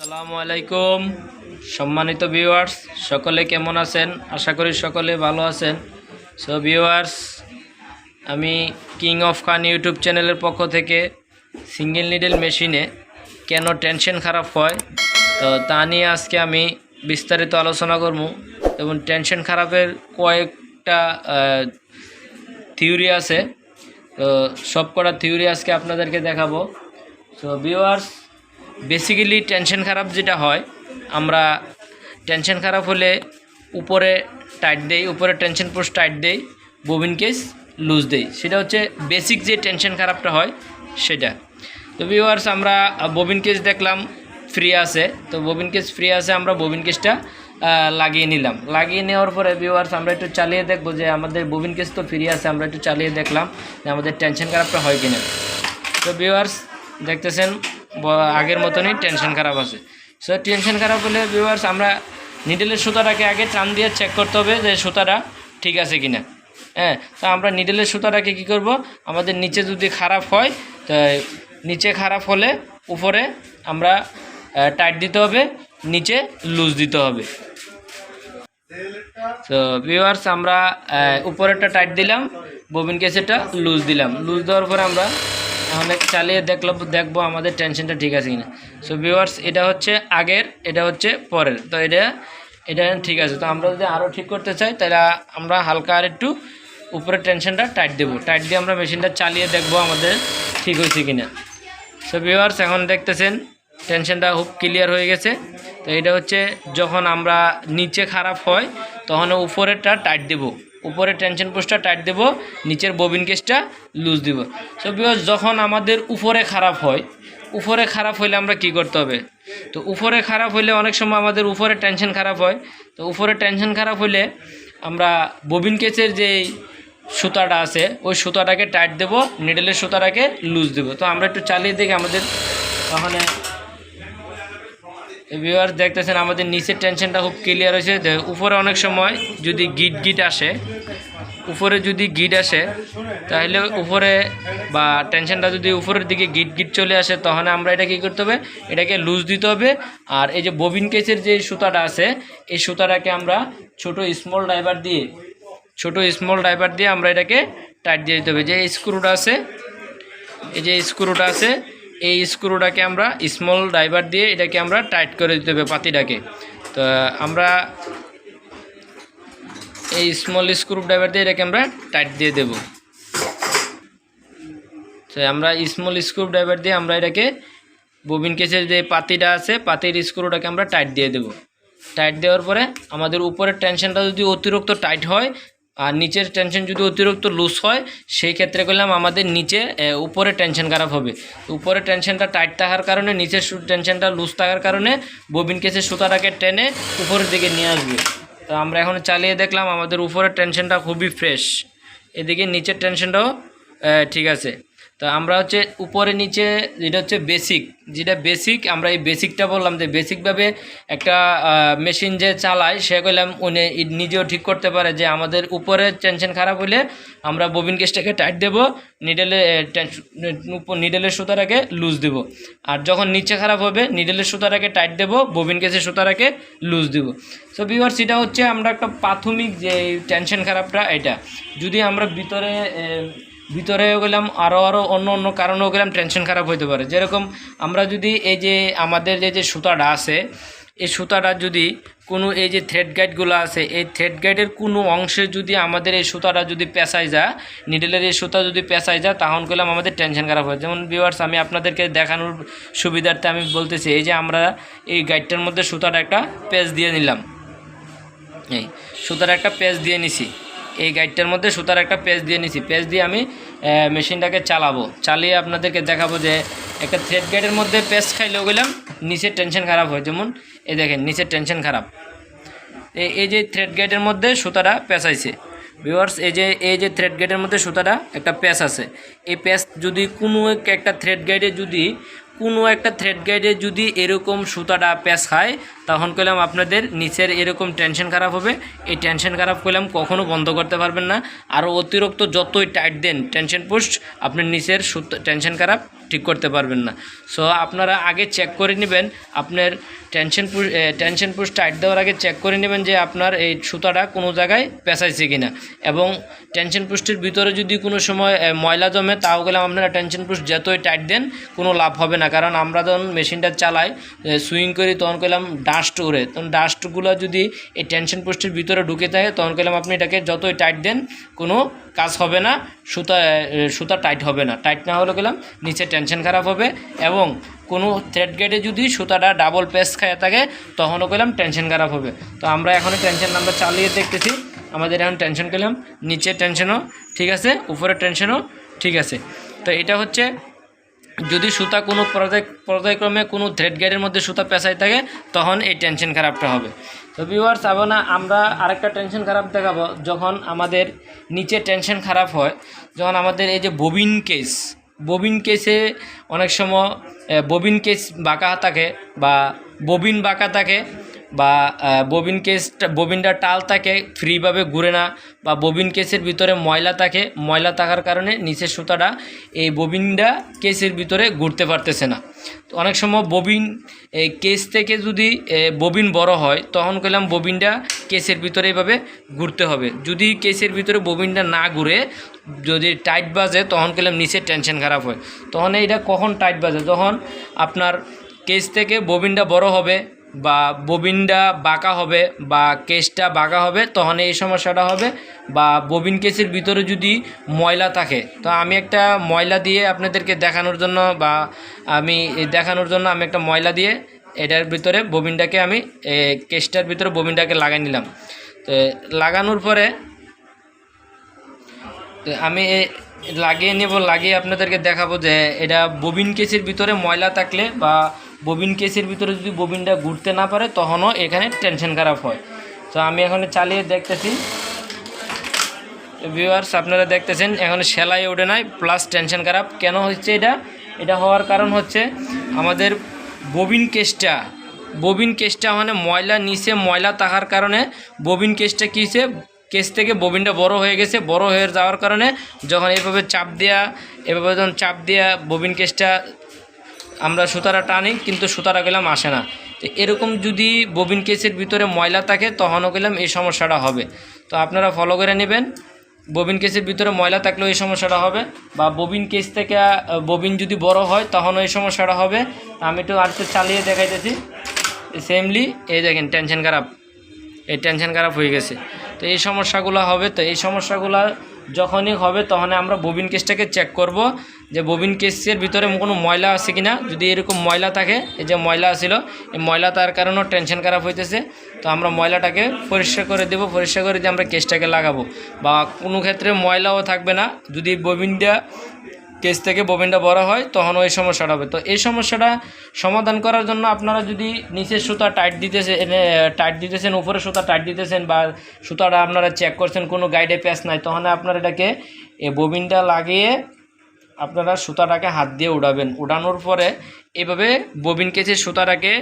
আসসালামু আলাইকুম। সম্মানিত ভিউয়ার্স সকলে কেমন আছেন? আশা করি সকলে ভালো আছেন। সো ভিউয়ার্স আমি কিং অফ খান ইউটিউব চ্যানেলের পক্ষ থেকে সিঙ্গেল নিডেল মেশিনে কেন টেনশন খারাপ হয়, তো তা নিয়ে আজকে আমি বিস্তারিত আলোচনা করব এবং টেনশন খারাপের কয়েকটা থিওরি আছে। তো সব কটা থিওরি আজকে আপনাদেরকে দেখাবো। সো ভিউয়ার্স বেসিক্যালি টেনশন খারাপ যেটা হয়, আমরা টেনশন খারাপ হলে উপরে টাইট দেই, উপরে টেনশন পুশ টাইট দেই ববিন কেস লুজ দেই। সেটা হচ্ছে বেসিক যে টেনশন খারাপটা হয়, সেটা। তো ভিউয়ার্স আমরা ববিন কেস দেখলাম ফ্রি আছে। তো ববিন কেস ফ্রি আছে, আমরা ববিন কেসটা লাগিয়ে নিলাম। লাগিয়ে নেওয়ার পরে ভিউয়ার্স আমরা একটু চালিয়ে দেখব যে আমাদের ববিন কেস তো ফ্রি আছে, আমরা একটু চালিয়ে দেখলাম যে আমাদের টেনশন খারাপটা হয় কিনা। তো ভিউয়ার্স দেখতেছেন আগের মতনই টেনশন খারাপ আছে। সো টেনশন খারাপ হলে ভিউয়ার্স আমরা নিডেলের সুতাটাকে আগে টান দিয়ে চেক করতে হবে যে সুতাটা ঠিক আছে কিনা। হ্যাঁ তো আমরা নিডেলের সুতাটাকে কি করব? আমাদের নিচে যদি খারাপ হয়, তো নিচে খারাপ হলে উপরে আমরা টাইট দিতে হবে, নিচে লুজ দিতে হবে। তো ভিউয়ার্স আমরা উপরেরটা টাইট দিলাম ববিন কেসেরটা লুজ দিলাম। লুজ দেওয়ার পরে আমরা তাহলে চালিয়ে দেখল, দেখব আমাদের টেনশনটা ঠিক আছে কিনা। সো ভিউয়ার্স এটা হচ্ছে আগের, এটা হচ্ছে পরের। তো এটা এটা ঠিক আছে। তো আমরা যদি আরও ঠিক করতে চাই, তাহলে আমরা হালকা আর একটু উপরের টেনশনটা টাইট দেবো। টাইট দিয়ে আমরা মেশিনটা চালিয়ে দেখব আমাদের ঠিক হয়েছে কিনা। সো ভিউয়ার্স এখন দেখতেছেন টেনশনটা খুব ক্লিয়ার হয়ে গেছে। তো এটা হচ্ছে যখন আমরা নিচে খারাপ হয়, তখন উপরেরটা টাইট দেব। উপরে টেনশন পোস্টটা টাইট দেব, নিচের ববিন কেসটা লুজ দিব। সো ভিউয়ার্স যখন আমাদের উপরে খারাপ হয়, উপরে খারাপ হইলে আমরা কি করতে হবে? তো উপরে খারাপ হইলে অনেক সময় আমাদের উপরে টেনশন খারাপ হয়। তো উপরে টেনশন খারাপ হইলে আমরা ববিন কেসের যে সুতাটা আছে, ওই সুতাটাকে টাইট দেবো নিডেলের সুতাটাকে লুজ দেবো। তো আমরা একটু চালিয়ে দেখি আমাদের ওখানে ভিউয়ার দেখতেছেন, আমাদের নিচের টেনশনটা খুব ক্লিয়ার হয়েছে। উপরে অনেক সময় যদি গিট গিট আসে, উপরে যদি গিট আসে, তাহলে উপরে বা টেনশনটা যদি উপরের দিকে গিট গিট চলে আসে, তখন আমরা এটা কী করতে হবে? এটাকে লুজ দিতে হবে। আর এই যে ববিন কেসের যে সুতাটা আছে, এই সুতাটাকে আমরা ছোট স্মল ড্রাইভার দিয়ে, ছোট স্মল ড্রাইভার দিয়ে আমরা এটাকে টাইট দিয়ে দিতে হবে। যে স্ক্রুটা আছে, এই যে স্ক্রুটা আছে এই স্ক্রুটাকে আমরা স্মল ড্রাইভার দিয়ে এটাকে আমরা টাইট করে দিতে হবে পাতিটাকে। তো আমরা এই স্মল স্ক্রু ড্রাইভার দিয়ে এটাকে আমরা টাইট দিয়ে দেব। তো আমরা স্মল স্ক্রু ড্রাইভার দিয়ে আমরা এটাকে ববিন কেসের যে পাতিটা আছে, পাতির স্ক্রুটাকে আমরা টাইট দিয়ে দেব। টাইট দেওয়ার পরে আমাদের উপরের টেনশনটা যদি অতিরিক্ত টাইট হয় আর নিচের টেনশন যদি অতিরিক্ত লুজ হয়, সেই ক্ষেত্রে করলাম আমাদের নিচে উপরে টেনশন খারাপ হবে। উপরে টেনশনটা টাইট থাকার কারণে, নিচের টেনশনটা লুজ থাকার কারণে ববিন কেসের সুতাটাকে টেনে উপরের দিকে নিয়ে আসবে। তো আমরা এখন চালিয়ে দেখলাম আমাদের উপরের টেনশনটা খুবই ফ্রেশ এদিকে নিচের টেনশনটাও ঠিক আছে। তো আমরা হচ্ছে উপরে নিচে যেটা হচ্ছে বেসিক যেটা বেসিক আমরা এই বেসিকটা বললাম যে বেসিকভাবে একটা মেশিন যে চালায়, সে কইলাম উনি নিজেও ঠিক করতে পারে যে আমাদের উপরে টেনশন খারাপ হলে আমরা ববিন কেসটাকে টাইট দেবো নিডেলে নিডেলের সুতাটাকে লুজ দেব। আর যখন নিচে খারাপ হবে নিডেলের সুতাটাকে টাইট দেবো ববিন কেসের সুতাটাকে লুজ দেব। সো ভিউয়ার্স সেটা হচ্ছে আমরা একটা প্রাথমিক যে টেনশন খারাপটা, এটা। যদি আমরা ভিতরে ভিতরে গেলাম আরও আরও অন্য অন্য কারণেও গেলাম টেনশন খারাপ হতে পারে। যেরকম আমরা যদি এই যে আমাদের যে যে সুতাটা আছে, এই সুতাটা যদি কোনো এই যে থ্রেড গাইডগুলো আছে, এই থ্রেড গাইডের কোনো অংশে যদি আমাদের এই সুতাটা যদি পেঁচাই যায় নিডেলের এই সুতা যদি পেঁচাই যায়, তখন করলাম আমাদের টেনশন খারাপ হয় যেমন ভিউয়ার্স আমি আপনাদেরকে দেখানোর সুবিধার্থে আমি বলতেছি, এই যে আমরা এই গাইডটার মধ্যে সুতাটা একটা পেঁচ দিয়ে নিলাম। এই সুতার একটা পেজ দিয়ে নিছি। এই গাইডটার মধ্যে সুতার একটা পেজ দিয়ে নিছি। পেজ দিয়ে আমি মেশিনটাকে চালাবো। চালিয়ে আপনাদেরকে দেখাবো যে একটা থ্রেড গাইডের মধ্যে পেজ খাইলেও গেলাম, নিচের টেনশন খারাপ হয়। যেমন, এই দেখেন, নিচের টেনশন খারাপ। এই যে থ্রেড গাইডের মধ্যে সুতাটা পেঁচাইছে। ভিউয়ার্স এই যে এই যে থ্রেড গাইডের মধ্যে সুতাটা একটা প্যাচ আছে। এই প্যাচ যদি কোনো এক- একটা থ্রেড গাইডে যদি, কোনো একটা থ্রেড গাইডে যদি এরকম সুতাটা প্যাচ খায় তখন কইলাম আপনাদের নিচের এরকম টেনশন খারাপ হবে। এই টেনশন খারাপ করলাম কখনো বন্ধ করতে পারবেন না। আর অতিরিক্ত যতই টাইট দেন টেনশন পোস্ট আপনার নিচের টেনশন খারাপ ঠিক করতে পারবেন না। সো আপনারা আগে চেক করে নেবেন, আপনার tension push tension push tight দেওয়ার আগে চেক করে নেবেন যে আপনার এই সুতাটা কোনো জায়গায় পেঁচাইছে কিনা। এবং টেনশন পুষ্টির ভিতরে যদি কোনো সময় ময়লা জমে, তাও গেলাম আপনারা টেনশন পুশ যতই টাইট দেন, কোনো লাভ হবে না। কারণ আমরা যখন মেশিনটা চালাই সুইং করি, তখন কইলাম ডাস্ট উড়ে তখন ডাস্টগুলো যদি এই টেনশন পোস্টের ভিতরে ঢুকে থাকে, তখন কইলাম আপনি এটাকে যতই টাইট দেন, কোনো কাজ হবে না, সুতা সুতা টাইট হবে না। টাইট না হলে গেলাম নিচে টেনশন খারাপ হবে এবং কোনো থ্রেড গেটে যদি সুতাটা ডাবল পেস খায় থাকে, তখনও কইলাম টেনশন খারাপ হবে। তো আমরা এখন টেনশন আমরা চালিয়ে দেখতেছি। আমাদের এখন টেনশন পেলাম নিচে টেনশনও ঠিক আছে, উপরে টেনশনও ঠিক আছে। তো এটা হচ্ছে যদি সুতা কোনো পর্যায় পর্যায়ক্রমে কোনো থ্রেড গেটের মধ্যে সুতা পেঁচাই থাকে, তখন এই টেনশন খারাপটা হবে। তো ভিউয়ার্স আবার না আমরা আরেকটা টেনশন খারাপ দেখাবো। যখন আমাদের নিচে টেনশন খারাপ হয়, যখন আমাদের এই যে ববিন কেস ববিন কেসে অনেক সময় ববিন কেস বাঁকা থাকে বা ববিন বাঁকা থাকে বা ববিন কেসটা ববিনটা টাল থাকে ফ্রিভাবে ঘুরে না, বা ববিন কেসের ভিতরে ময়লা থাকে, ময়লা থাকার কারণে নিচের সুতাটা এই ববিনটা কেসের ভিতরে ঘুরতে পারতেছে না। তো অনেক সময় ববিন কেস থেকে যদি ববিন বড় হয়, তখন কইলাম ববিনটা কেসের ভিতরে এইভাবে ঘুরতে হবে। যদি কেসের ভিতরে ববিনটা না ঘুরে, যদি টাইট বাজে, তখন কইলাম নিচে টেনশন খারাপ হয়। তখন এইটা কখন টাইট বাজে? যখন আপনার কেস থেকে ববিনটা বড় হবে বা ববিনটা বাঁকা হবে বা কেসটা বাঁকা হবে, তখন এই সমস্যাটা হবে। বা ববিন কেসের ভিতরে যদি ময়লা থাকে, তো আমি একটা ময়লা দিয়ে আপনাদেরকে দেখানোর জন্য বা আমি দেখানোর জন্য আমি একটা ময়লা দিয়ে এটার ভিতরে ববিনটাকে আমি কেসটার ভিতরে ববিনটাকে লাগাই নিলাম। তো লাগানোর পরে আমি লাগিয়ে নেব, লাগিয়ে আপনাদেরকে দেখাবো যে এটা ববিন কেসের ভিতরে ময়লা থাকলে বা ববিন কেসের ভিতরে যদি ববিনটা ঘুরতে না পারে, তখনও এখানে টেনশন খারাপ হয়। তো আমি এখন চালিয়ে দেখতেছি। ভিউয়ার্স আপনারা দেখতেছেন এখন সেলাই ওঠে নাই প্লাস টেনশন খারাপ। কেন হচ্ছে এটা? এটা হওয়ার কারণ হচ্ছে আমাদের ববিন কেসটা। ববিন কেসটা মানে ময়লা নিচে ময়লা থাকার কারণে ববিন কেসটা কী হয়েছে? কেস থেকে ববিনটা বড় হয়ে গেছে, বড় হয়ে যাওয়ার কারণে যখন এইভাবে চাপ দেওয়া এভাবে যখন চাপ দেওয়া ববিন কেসটা আমরা সুতারা টানি, কিন্তু সুতারা গেলাম আসে না। তো এরকম যদি ববিন কেসের ভিতরে ময়লা থাকে, তখনও গেলাম এই সমস্যাটা হবে। তো আপনারা ফলো করে নেবেন, ববিন কেসের ভিতরে ময়লা থাকলেও এই সমস্যাটা হবে, বা ববিন কেস থেকে ববিন যদি বড় হয়, তখনও এই সমস্যাটা হবে। আমি একটু আর একটু চালিয়ে দেখাইতেছি। সেমলি এই দেখেন টেনশন খারাপ। এই টেনশন খারাপ হয়ে গেছে। তো এই সমস্যাগুলো হবে, তো এই সমস্যাগুলো যখনই হবে তখন আমরা ববিন কেসটাকে চেক করব। যে ববিন কেসের ভিতরে কোনো ময়লা আছে কিনা, যদি এরকম ময়লা থাকে, এই যে ময়লা ছিল এই ময়লা তার কারণেও টেনশন খারাপ হইতেছে। তো আমরা ময়লাটাকে পরিষ্কার করে দেব, পরিষ্কার করে দিয়ে আমরা কেসটাকে লাগাবো। বা কোনো ক্ষেত্রে ময়লাও থাকবে না, যদি ববিনটা, কেস থেকে ববিনটা বড় হয় তখন ওই সমস্যাটা হবে। তো এই সমস্যাটা সমাধান করার জন্য আপনারা যদি নিচের সুতা টাইট দিতেছেন টাইট দিতেছেন, উপরে সুতা টাইট দিতেছেন বা সুতাটা আপনারা চেক করছেন, কোনো গাইডে প্যাচ নাই তখন আপনারা এটাকে ববিনটা লাগিয়ে আপনারা সুতাটাকে হাত দিয়ে উড়াবেন। উড়ানোর পরে এভাবে ববিন কেসের সুতাটাকে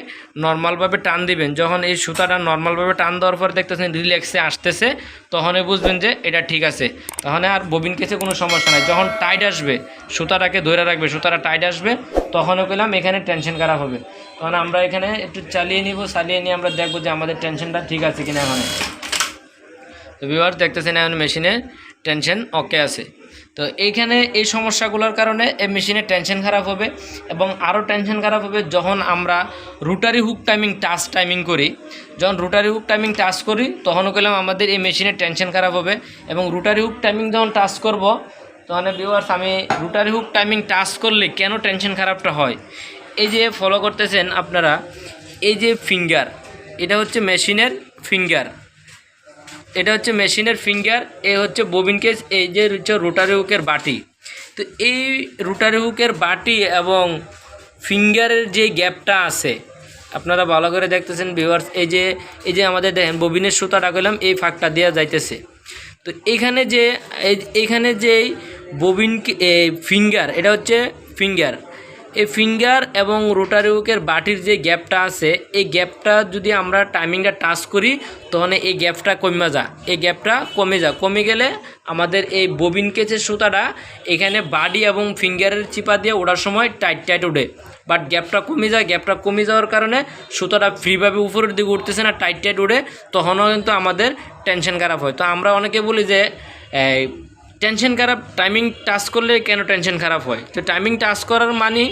নর্মালভাবে টান দিবেন। যখন এই সুতাটা নর্মালভাবে টান দেওয়ার পর দেখতেছেন রিল্যাক্সে আসতেছে, তখনই বুঝবেন যে এটা ঠিক আছে। তখন আর ববিন কেসে কোনো সমস্যা নাই। যখন টাইট আসবে, সুতাটাকে ধরে রাখবে, সুতাটা টাইট আসবে তখনও পেলাম এখানে টেনশন খারাপ হবে। তখন আমরা এখানে একটু চালিয়ে নিব, চালিয়ে নিয়ে আমরা দেখব যে আমাদের টেনশনটা ঠিক আছে কিনা এখানে। তো ভিউয়ার দেখতেছেন এখন মেশিনে টেনশন ওকে আছে। তো এইখানে এই সমস্যাগুলোর কারণে এই মেশিনে টেনশন খারাপ হবে এবং আরও টেনশন খারাপ হবে যখন আমরা rotary hook timing touch timing করি। যখন রুটারি হুক টাইমিং টাচ করি, তখনও পেলাম আমাদের এই মেশিনে টেনশন খারাপ হবে এবং রুটারি হুক টাইমিং যখন টাচ করব, তখন ভিউয়ার্স আমি রুটারি হুক টাইমিং টাচ করলে কেন টেনশন খারাপটা হয়? এই যে ফলো করতেছেন আপনারা, এই যে ফিঙ্গার এটা হচ্ছে মেশিনের ফিঙ্গার এটা হচ্ছে মেশিনের ফিঙ্গার এ হচ্ছে ববিন কেস এই যে হচ্ছে রোটারি হুকের বাটি। তো এই রোটারি হুকের বাটি এবং ফিঙ্গারের যে গ্যাপটা আছে, আপনারা ভালো করে দেখতেছেন ভিউয়ার্স এই যে এই যে আমাদের দেখেন ববিনের সুতাটা করলাম এই ফাঁকটা দেওয়া যাইতেছে। তো এইখানে যে, এই- এইখানে যে ববিন ফিঙ্গার এটা হচ্ছে ফিঙ্গার এই ফিঙ্গার এবং রোটারি হুকের বাটির যে গ্যাপটা আছে, এই গ্যাপটা যদি আমরা টাইমিংটা টাচ করি তখন এই গ্যাপটা কমে যা। এই গ্যাপটা কমে যা। কমে গেলে আমাদের এই ববিন কেচের সুতাটা এখানে বাডি এবং ফিঙ্গারের চিপা দিয়ে ওঠার সময় টাইট টাইট ওঠে। বাট গ্যাপটা কমে যায় গ্যাপটা কমে যাওয়ার কারণে সুতাটা ফ্রিভাবে উপরের দিকে উঠতেছে না টাইট টাইট উঠে তখনও কিন্তু আমাদের টেনশন খারাপ হয়। তো আমরা অনেকে বলি যে টেনশন খারাপ টাইমিং টাচ করলে কেন টেনশন খারাপ হয়? তো টাইমিং টাচ করার মানে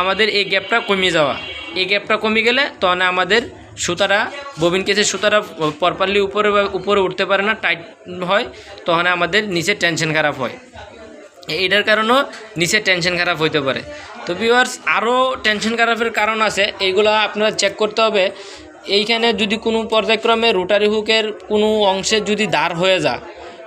আমাদের এই গ্যাপটা কমে যাওয়া। এই গ্যাপটা কমে গেলে তখন আমাদের সুতাটা ববিন কেসের সুতাটা প্রপারলি উপরে উপরে উঠতে পারে না টাইট হয়, তখন আমাদের নিচে টেনশন খারাপ হয়। এইটার কারণেও নিচে টেনশন খারাপ হইতে পারে। তো ভিউয়ার্স আরও টেনশন খারাপের কারণ আছে, এইগুলো আপনারা চেক করতে হবে। এইখানে যদি কোনো পর্যায়ক্রমে রোটারি হুকের কোনো অংশে যদি দাঁড় হয়ে যায়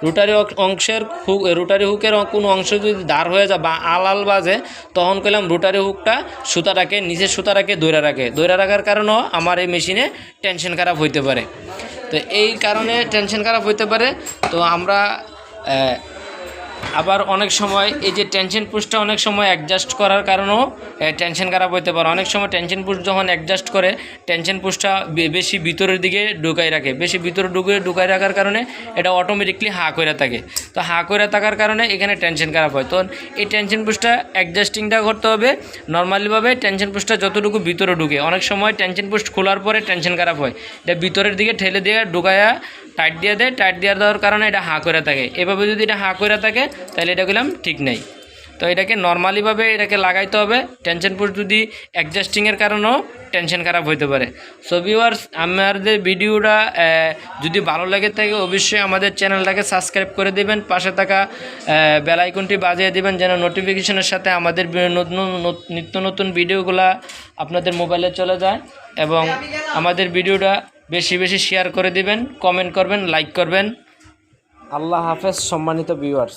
রোটারি অংশের হুক রোটারি হুকের কোনো অংশ যদি দাঁড় হয়ে যায় বা আলাল বাজে, তখন কইলাম রোটারি হুকটা সুতাটাকে নিজের সুতাটাকে দৈরা রাখে। দৈরা রাখার কারণেও আমার এই মেশিনে টেনশন খারাপ হইতে পারে। তো এই কারণে টেনশন খারাপ হইতে পারে। তো আমরা আবার অনেক সময় এই যে টেনশন পুশটা অনেক সময় অ্যাডজাস্ট করার কারণেও টেনশন খারাপ হতে পারে। অনেক সময় টেনশন পুশ যখন অ্যাডজাস্ট করে টেনশন পুশটা বেশি ভিতরের দিকে ঢুকাই রাখে। বেশি ভিতরে ঢুকে ঢুকাই রাখার কারণে এটা অটোমেটিকলি হা করে থাকে। তো হা করে থাকার কারণে এখানে টেনশন খারাপ হয়। তো এই টেনশন পুশটা অ্যাডজাস্টিংটা করতে হবে। নর্মালিভাবে টেনশন পুশটা যতটুকু ভিতরে ঢুকে। অনেক সময় টেনশন পুশ খোলার পরে টেনশন খারাপ হয়। এটা ভিতরের দিকে ঠেলে দিয়ে ঢুকায়া টাইট দিয়ে দেয় টাইট দিয়ে দেওয়ার কারণে এটা হা করে থাকে। এভাবে যদি এটা হা করে থাকে, তাহলে এটা গেলাম ঠিক নেই। তো এটাকে নর্মালিভাবে এটাকে লাগাইতে হবে। টেনশন পুশ যদি অ্যাডজাস্টিংয়ের কারণেও টেনশন খারাপ হইতে পারে। সো ভিউয়ার্স আমাদের ভিডিওটা যদি ভালো লাগে থাকে, অবশ্যই আমাদের চ্যানেলটাকে সাবস্ক্রাইব করে দেবেন। পাশে থাকা বেল আইকনটি বাজিয়ে দেবেন, যেন নোটিফিকেশনের সাথে আমাদের নতুন নিত্য নতুন ভিডিওগুলা আপনাদের মোবাইলে চলে যায়। এবং আমাদের ভিডিওটা বেশি বেশি শেয়ার করে দিবেন কমেন্ট করবেন লাইক করবেন। আল্লাহ হাফেজ সম্মানিত ভিউয়ার্স